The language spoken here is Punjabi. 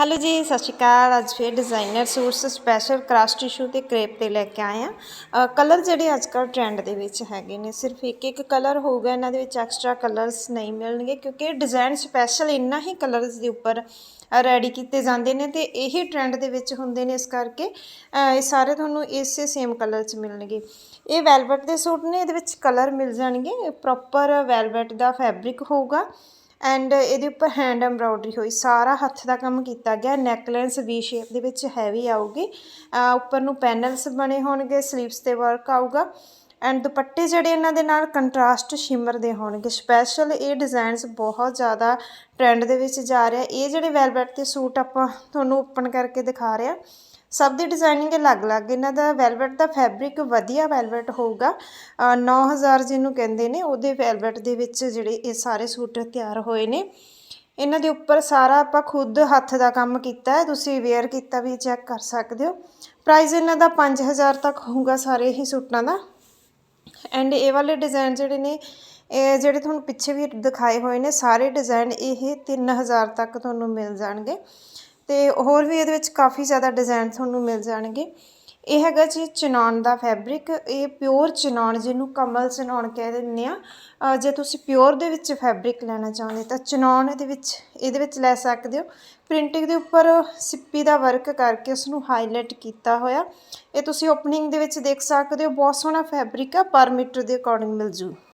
ਹੈਲੋ ਜੀ, ਸਤਿ ਸ਼੍ਰੀ ਅਕਾਲ। ਅੱਜ ਫੇਰ designer suits special cross tissue ਤੇ ਕ੍ਰੇਪ ਤੇ ਲੈ ਕੇ ਆਏ ਆ ਕਲਰ ਜਿਹੜੇ ਅੱਜ ਕੱਲ ਟ੍ਰੈਂਡ ਦੇ ਵਿੱਚ ਹੈਗੇ ਨੇ, ਸਿਰਫ ਇੱਕ ਇੱਕ ਕਲਰ ਹੋਊਗਾ, ਇਹਨਾਂ ਦੇ ਵਿੱਚ ਐਕਸਟਰਾ ਕਲਰਸ ਨਹੀਂ ਮਿਲਣਗੇ, ਕਿਉਂਕਿ ਡਿਜ਼ਾਈਨ ਸਪੈਸ਼ਲ ਇੰਨਾ ਹੀ ਕਲਰਸ ਦੇ ਉੱਪਰ ਰੈਡੀ ਕੀਤੇ ਜਾਂਦੇ ਨੇ ਤੇ ਇਹੀ ਟ੍ਰੈਂਡ ਦੇ ਵਿੱਚ ਹੁੰਦੇ ਨੇ ਇਸ ਕਰਕੇ ਇਹ ਸਾਰੇ ਤੁਹਾਨੂੰ ਇਸੇ ਸੇਮ ਕਲਰ 'ਚ ਮਿਲਣਗੇ। ਇਹ ਵੈਲਵਟ ਦੇ ਸੂਟ ਨੇ, ਇਹਦੇ ਵਿੱਚ ਕਲਰ ਮਿਲ ਜਾਣਗੇ ਪ੍ਰੋਪਰ ਵੈਲਵਟ ਦਾ ਫੈਬਰਿਕ ਹੋਊਗਾ। ਐਂਡ ਇਹਦੇ ਉੱਪਰ ਹੈਂਡ ਐਮਬ੍ਰੋਇਡਰੀ ਹੋਈ। ਸਾਰਾ ਹੱਥ ਦਾ ਕੰਮ ਕੀਤਾ ਗਿਆ। ਨੈਕਲੈਸ ਵੀ ਸ਼ੇਪ ਦੇ ਵਿੱਚ ਹੈਵੀ ਆਊਗੀ। ਉੱਪਰ ਨੂੰ ਪੈਨਲਸ ਬਣੇ ਹੋਣਗੇ। ਸਲੀਵਸ ਤੇ ਵਰਕ ਆਊਗਾ। ਐਂਡ ਦੁਪੱਟੇ ਜਿਹੜੇ ਇਹਨਾਂ ਦੇ ਨਾਲ ਕੰਟਰਾਸਟ ਸ਼ਿਮਰ ਦੇ ਹੋਣਗੇ। ਸਪੈਸ਼ਲ ਇਹ ਡਿਜ਼ਾਈਨਸ ਬਹੁਤ ਜ਼ਿਆਦਾ ਟ੍ਰੈਂਡ ਦੇ ਵਿੱਚ ਜਾ ਰਿਹਾ। ਇਹ ਜਿਹੜੇ ਵੈਲਵਟ ਦੇ ਸੂਟ ਆਪਾਂ ਤੁਹਾਨੂੰ ਓਪਨ ਕਰਕੇ ਦਿਖਾ ਰਹੇ। ਹਾਂ ਸਭ ਦੀ ਡਿਜ਼ਾਈਨਿੰਗ ਅਲੱਗ-ਅਲੱਗ ਇਹਨਾਂ ਦਾ ਵੈਲਵਟ ਦਾ ਫੈਬਰਿਕ ਵਧੀਆ ਵੈਲਵਟ ਹੋਊਗਾ। ਅ, 9000 ਜਿਹਨੂੰ ਕਹਿੰਦੇ ਨੇ ਉਹਦੇ ਵੈਲਵਟ ਦੇ ਵਿੱਚ ਜਿਹੜੇ ਇਹ ਸਾਰੇ ਸੂਟ ਤਿਆਰ ਹੋਏ ਨੇ। ਇਹਨਾਂ ਦੇ ਉੱਪਰ ਸਾਰਾ ਆਪਾਂ ਖੁਦ ਹੱਥ ਦਾ ਕੰਮ ਕੀਤਾ ਹੈ ਤੁਸੀਂ ਵੇਅਰ ਕੀਤਾ ਵੀ ਚੈੱਕ ਕਰ ਸਕਦੇ ਹੋ। ਪ੍ਰਾਈਸ ਇਹਨਾਂ ਦਾ 5000 ਤੱਕ ਹੋਊਗਾ ਸਾਰੇ ਹੀ ਸੂਟਾਂ ਦਾ। ਐਂਡ ਇਹ ਵਾਲੇ ਡਿਜ਼ਾਈਨ ਜਿਹੜੇ ਨੇ ਇਹ ਜਿਹੜੇ ਤੁਹਾਨੂੰ ਪਿੱਛੇ ਵੀ ਦਿਖਾਏ ਹੋਏ ਨੇ ਸਾਰੇ ਡਿਜ਼ਾਈਨ ਇਹ 3000 ਤੱਕ ਤੁਹਾਨੂੰ ਮਿਲ ਜਾਣਗੇ। ਤੇ ਹੋਰ ਵੀ ਇਹਦੇ ਵਿੱਚ ਕਾਫੀ ਜ਼ਿਆਦਾ ਡਿਜ਼ਾਈਨ ਤੁਹਾਨੂੰ ਮਿਲ ਜਾਣਗੇ। ਇਹ ਹੈਗਾ ਜੀ ਚਨਾਨ ਦਾ ਫੈਬਰਿਕ ਇਹ ਪਿਓਰ ਚਨਾਨ ਜਿਹਨੂੰ ਕਮਲ ਚਨਾਨ ਕਹਿ ਦਿੰਦੇ ਆ। ਜੇ ਤੁਸੀਂ ਪਿਓਰ ਦੇ ਵਿੱਚ ਫੈਬਰਿਕ ਲੈਣਾ ਚਾਹੁੰਦੇ ਤਾਂ ਚਨਾਨ ਦੇ ਵਿੱਚ, ਇਹਦੇ ਵਿੱਚ ਲੈ ਸਕਦੇ ਹੋ। ਪ੍ਰਿੰਟਿੰਗ ਦੇ ਉੱਪਰ ਸਿੱਪੀ ਦਾ ਵਰਕ ਕਰਕੇ ਉਸ ਨੂੰ ਹਾਈਲਾਈਟ ਕੀਤਾ ਹੋਇਆ। ਇਹ ਤੁਸੀਂ ਓਪਨਿੰਗ ਦੇ ਵਿੱਚ ਦੇਖ ਸਕਦੇ ਹੋ, ਬਹੁਤ ਸੋਹਣਾ ਫੈਬਰਿਕ ਆ, ਪਰ ਮੀਟਰ ਦੇ ਅਕੋਰਡਿੰਗ ਮਿਲ ਜੂ।